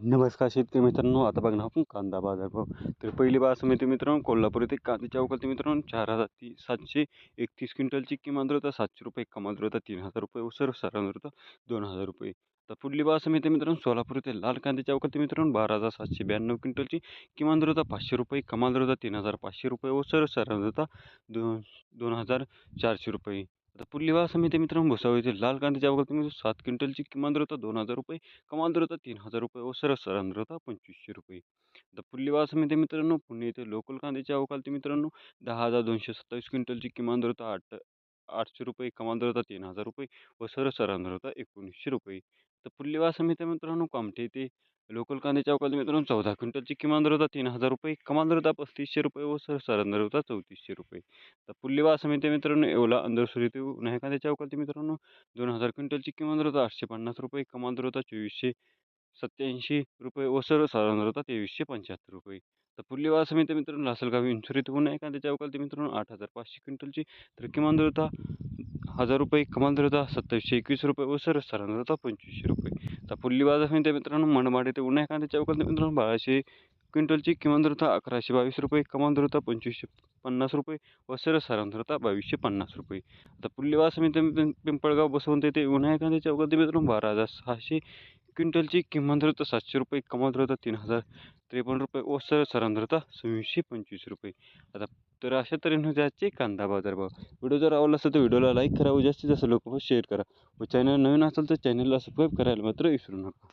नमस्कार शेतकरी मित्रांनो आता बघणार आपण कांदा बाजारभाव तर पहिली बासमती मित्रांनो कोल्हापूर येथे कांद्याच्या अवकालती मित्रांनो चार हजार ती सातशे एकतीस क्विंटलची किमान होता सातशे रुपये कमाल होता तीन हजार रुपये सर सरांवर होता दोन हजार रुपये. तर पुढली समिती मित्रांनो सोलापूर येथे लाल कांद्याच्या अवकालती मित्रांनो बारा हजार सातशे ब्याण्णव क्विंटलची किमान दर होता पाचशे रुपये कमाल दर होता तीन हजार पाचशे रुपये व सर सरांवर होता दोन दोन हजार चारशे रुपये. आता पुढली समिती मित्रांनो भुसावळ येथे लाल कांद्याच्या अवकालती तुम्ही सात क्विंटलची किमान दर होता दोन हजार रुपये कमाल दर होता तीन हजार रुपये व सरस सरांदर होता पंचवीसशे रुपये. आता पुढली समिती मित्रांनो पुणे येथे लोकल कांद्याच्या अवकालती मित्रांनो दहा हजार दोनशे सत्तावीस क्विंटलची किमान दर होता आठ आठशे रुपये कमाल दर होता तीन हजार रुपये व सरस होता एकोणीसशे रुपये. तर पुढली समिती मित्रांनो कामठे येथे लोकल कांद्याच्या अवकालती मित्रांनो चौदा क्विंटलची किमान दर होता तीन हजार रुपये. कमाल दर होता पस्तीसशे रुपये व सर दर होता चौतीसशे रुपये. तर पुढली समिती मित्रांनो अंदर अंधरसुरी ते उन्हाळ्या कांद्याच्या अवकालती मित्रांनो दोन हजार क्विंटलची किमान दर होता आठशे पन्नास रुपये. कमाल दर होता चोवीसशे सत्याऐंशी रुपये व सर्व दर होता तेवीसशे पंच्याहत्तर रुपये. तर पुढली समिती मित्रांनो लासलगाव इंसुरीत नाही कांद्याच्या अवकालती मित्रांनो आठ हजार पाचशे क्विंटलची तर किमान दर होता हजार रुपये कमाल दर होता सत्तावीसशे एकवीस रुपये व सर सरांवर होता पंचवीसशे रुपये. तर पुढली बाजार मित्रांनो मनमाड येथे उन्हा कांद्याच्या अवकालती मित्रांनो बाराशे क्विंटलची किमान दर होता अकराशे बावीस रुपये कमाल दर होता पंचवीसशे पन्नास रुपये व सर सरांवर होता बावीसशे पन्नास रुपये. आता पुढली बासमती पिंपळगाव बसवंत येथे उन्हा कांद्याच्या अवकालती मित्रांनो बारा हजार सहाशे क्विंटलची किमान दर सातशे रुपये कमाल दर तीन हजार त्रेपन्न रुपये. व सर सरांदर सव्वीसशे पंचवीस रुपये. आता तर अशा तऱ्हेने त्याचे कांदा बाजार भाव. व्हिडिओ जर आवडला असेल तर व्हिडिओला लाईक करा व जास्तीत जास्त लोक शेअर करा. व चॅनल नवीन असेल तर चॅनलला सबस्क्राईब करायला मात्र विसरू नका.